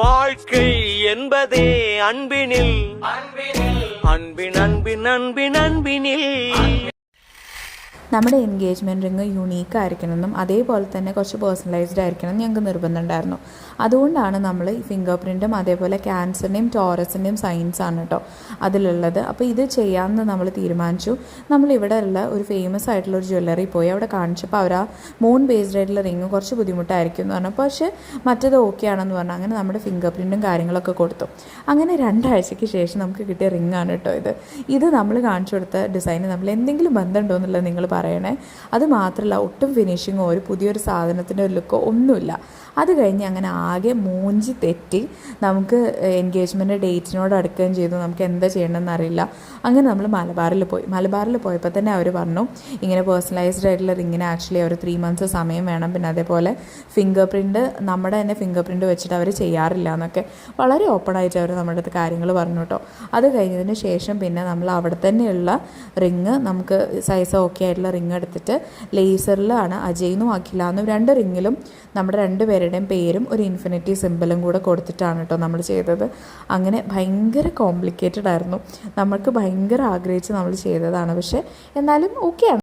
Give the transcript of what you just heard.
வாழ்க்கை என்பதே அன்பினில். அன்பின் அன்பின் அன்பின் அன்பினில். നമ്മുടെ എൻഗേജ്മെന്റ് റിങ് യുണീക്ക് ആയിരിക്കണമെന്നും അതേപോലെ തന്നെ കുറച്ച് പേഴ്സണലൈസ്ഡ് ആയിരിക്കണം എന്ന് ഞങ്ങൾക്ക് നിർബന്ധമുണ്ടായിരുന്നു അതുകൊണ്ടാണ് നമ്മൾ ഈ ഫിംഗർ പ്രിന്റും അതേപോലെ ക്യാൻസറിന്റെയും ടോറസിന്റെയും സൈൻസ് ആണ് കേട്ടോ അതിലുള്ളത്. അപ്പോൾ ഇത് ചെയ്യാമെന്ന് നമ്മൾ തീരുമാനിച്ചു. നമ്മൾ ഇവിടെ ഉള്ള ഒരു ഫേമസ് ആയിട്ടുള്ള ഒരു ജ്വല്ലറി പോയി അവിടെ കാണിച്ചപ്പോൾ അവർ ആ മൂൺ ബേസ്ഡ് ആയിട്ടുള്ള റിങ് കുറച്ച് ബുദ്ധിമുട്ടായിരിക്കും എന്ന് പറഞ്ഞു. പക്ഷേ മറ്റത് ഓക്കെ ആണെന്ന് പറഞ്ഞു. അങ്ങനെ നമ്മുടെ ഫിംഗർ പ്രിന്റും കാര്യങ്ങളൊക്കെ കൊടുത്തു. അങ്ങനെ രണ്ടാഴ്ചയ്ക്ക് ശേഷം നമുക്ക് കിട്ടിയ റിങ് ആണ് കേട്ടോ ഇത്. ഇത് നമ്മൾ കാണിച്ചു കൊടുത്ത ഡിസൈന് നമ്മൾ എന്തെങ്കിലും ബന്ധമുണ്ടോ എന്നുള്ളത് നിങ്ങൾ പറയണേ. അത് മാത്രമല്ല ഒട്ടും ഫിനിഷിങ്ങോ ഒരു പുതിയൊരു സാധനത്തിന്റെ ഒരു ലുക്കോ ഒന്നുമില്ല. അത് കഴിഞ്ഞ് അങ്ങനെ ആകെ മൂഞ്ചി തെറ്റി നമുക്ക് എൻഗേജ്മെന്റ് ഡേറ്റിനോട് അടുക്കുകയും ചെയ്തു. നമുക്ക് എന്താ ചെയ്യണമെന്ന് അറിയില്ല. അങ്ങനെ നമ്മൾ മലബാറിൽ പോയി. മലബാറിൽ പോയപ്പോൾ തന്നെ അവർ പറഞ്ഞു ഇങ്ങനെ പേഴ്സണലൈസ്ഡ് ആയിട്ടുള്ള റിങ്ങിന് ആക്ച്വലി അവർ ത്രീ മന്ത്സ് സമയം വേണം. പിന്നെ അതേപോലെ ഫിംഗർ പ്രിന്റ് നമ്മുടെ തന്നെ ഫിംഗർ പ്രിന്റ് വെച്ചിട്ട് അവർ ചെയ്യാറില്ല എന്നൊക്കെ വളരെ ഓപ്പൺ ആയിട്ട് അവർ നമ്മുടെ അടുത്ത് കാര്യങ്ങൾ പറഞ്ഞു കേട്ടോ. അത് കഴിഞ്ഞതിന് ശേഷം പിന്നെ നമ്മൾ അവിടെ തന്നെയുള്ള റിങ് നമുക്ക് സൈസ് ഓക്കെ ആയിട്ടുള്ള റിങ് എടുത്തിട്ട് ലേസറിലാണ് അജയ്ന്നും അഖിലാന്നും രണ്ട് റിങ്ങിലും നമ്മുടെ രണ്ട് പേരുടെയും പേരും ഒരു ഇൻഫിനിറ്റി സിമ്പിളും കൂടെ കൊടുത്തിട്ടാണ് കേട്ടോ നമ്മൾ ചെയ്തത്. അങ്ങനെ ഭയങ്കര കോംപ്ലിക്കേറ്റഡ് ആയിരുന്നു. നമ്മൾക്ക് ഭയങ്കര ആഗ്രഹിച്ച് നമ്മൾ ചെയ്തതാണ്. പക്ഷേ എന്നാലും ഓക്കെയാണ്